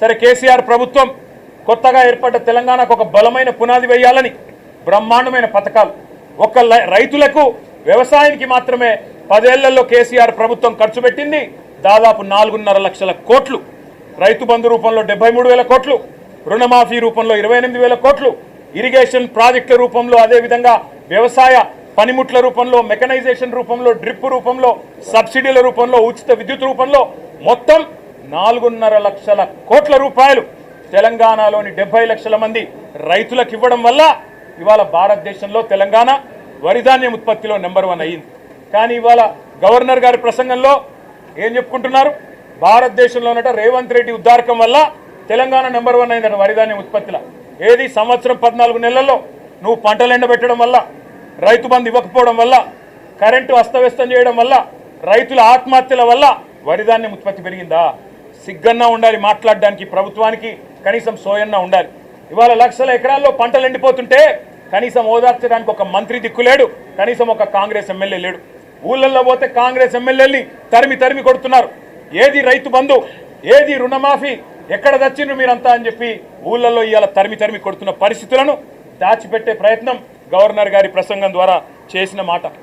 సరే కేసీఆర్ ప్రభుత్వం కొత్తగా ఏర్పడ్డ తెలంగాణకు ఒక బలమైన పునాది వేయాలని బ్రహ్మాండమైన పథకాలు. ఒక్క లై- రైతులకు వ్యవసాయానికి మాత్రమే పదేళ్ళలో కేసీఆర్ ప్రభుత్వం ఖర్చు పెట్టింది దాదాపు నాలుగున్నర లక్షల కోట్లు. రైతు బంధు రూపంలో డెబ్బై మూడు వేల కోట్లు రుణమాఫీ రూపంలో ఇరవై ఎనిమిది వేల కోట్లు ఇరిగేషన్ ప్రాజెక్టుల రూపంలో అదేవిధంగా వ్యవసాయ పనిముట్ల రూపంలో మెకనైజేషన్ రూపంలో డ్రిప్ రూపంలో సబ్సిడీల రూపంలో ఉచిత విద్యుత్ రూపంలో మొత్తం నాలుగున్నర లక్షల కోట్ల రూపాయలు తెలంగాణలోని డెబ్బై లక్షల మంది రైతులకు ఇవ్వడం వల్ల ఇవాళ భారతదేశంలో తెలంగాణ వరిధాన్యం ఉత్పత్తిలో నెంబర్ వన్ అయ్యింది కానీ ఇవాళ గవర్నర్ గారి ప్రసంగంలో ఏం చెప్పుకుంటున్నారు? భారతదేశంలోనట రేవంత్ రెడ్డి ఉద్దారకం వల్ల తెలంగాణ నెంబర్ వన్ అయిందట వరిధాన్యం ఉత్పత్తిలో. ఏది సంవత్సరం పద్నాలుగు నెలల్లో నువ్వు పంటలు ఎండబెట్టడం వల్ల రైతు బంధు ఇవ్వకపోవడం వల్ల కరెంటు అస్తవ్యస్తం చేయడం వల్ల రైతుల ఆత్మహత్యల వల్ల వరిధాన్యం ఉత్పత్తి పెరిగిందా? సిగ్గన్నా ఉండాలి మాట్లాడడానికి ప్రభుత్వానికి కనీసం సోయన్నా ఉండాలి. ఇవాళ లక్షల ఎకరాల్లో పంటలు ఎండిపోతుంటే కనీసం ఓదార్చడానికి ఒక మంత్రి దిక్కులేడు కనీసం ఒక కాంగ్రెస్ ఎమ్మెల్యే లేడు. ఊళ్ళల్లో పోతే కాంగ్రెస్ ఎమ్మెల్యేని తరిమి తరిమి కొడుతున్నారు. ఏది రైతు బంధు ఏది రుణమాఫీ ఎక్కడ తెచ్చిండ్రు మీరంతా అని చెప్పి ఊళ్ళల్లో ఇవాళ తరిమి తరిమి కొడుతున్న పరిస్థితులను దాచిపెట్టే ప్రయత్నం గవర్నర్ గారి ప్రసంగం ద్వారా చేసిన మాట.